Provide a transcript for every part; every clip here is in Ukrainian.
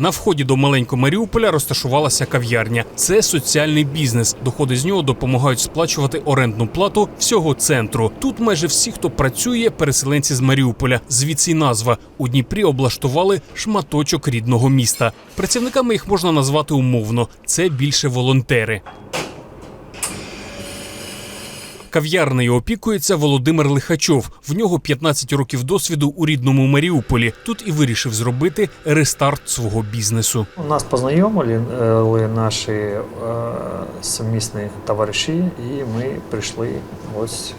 На вході до маленького Маріуполя розташувалася кав'ярня. Це соціальний бізнес. Доходи з нього допомагають сплачувати орендну плату всього центру. Тут майже всі, хто працює, переселенці з Маріуполя. Звідси й назва у Дніпрі облаштували шматочок рідного міста. Працівниками їх можна назвати умовно. Це більше волонтери. Кав'ярнею опікується Володимир Лихачов. В нього 15 років досвіду у рідному Маріуполі. Тут і вирішив зробити рестарт свого бізнесу. У Нас познайомили е, наші е, сумісні товариші, і ми прийшли ось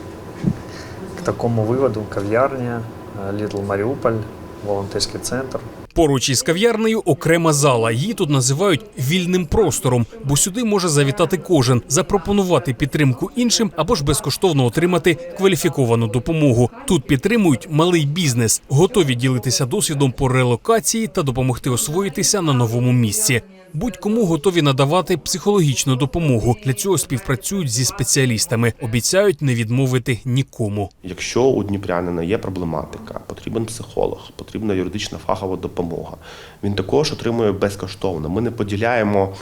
к такому виводу: кав'ярня, Літл Маріуполь, волонтерський центр. Поруч із кав'ярнею окрема зала. Її тут називають вільним простором, бо сюди може завітати кожен, запропонувати підтримку іншим або ж безкоштовно отримати кваліфіковану допомогу. Тут підтримують малий бізнес, готові ділитися досвідом по релокації та допомогти освоїтися на новому місці. Будь-кому готові надавати психологічну допомогу. Для цього співпрацюють зі спеціалістами. Обіцяють не відмовити нікому. Якщо у дніпрянина є проблематика, потрібен психолог, потрібна юридична фахова допомога. Він також отримує безкоштовно. Ми не поділяємо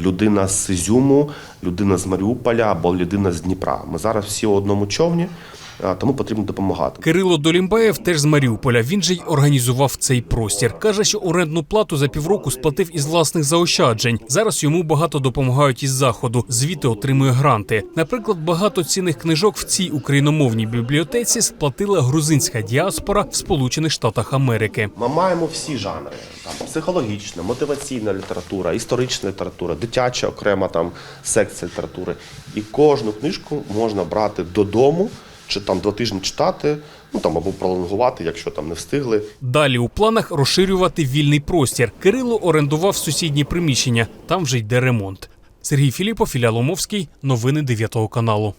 людина з Ізюму, людина з Маріуполя або людина з Дніпра. Ми зараз всі у одному човні, тому потрібно допомагати. Кирило Долімбаєв теж з Маріуполя. Він же й організував цей простір. каже, що орендну плату за півроку сплатив із власних заощаджень. Зараз йому багато допомагають із заходу. Звідти отримує гранти. Наприклад, багато цінних книжок в цій україномовній бібліотеці сплатила грузинська діаспора в Сполучених Штатах Америки. Ми маємо всі жанри: там психологічна, мотиваційна література, історична література, дитяча окрема там секція літератури. І кожну книжку можна брати додому, чи там два тижні читати, ну там або пролонгувати, якщо там не встигли. Далі у планах розширювати вільний простір. Кирило орендував сусідні приміщення. Там вже йде ремонт. Сергій Філіпов, Ілля Ломовський. Новини 9 каналу.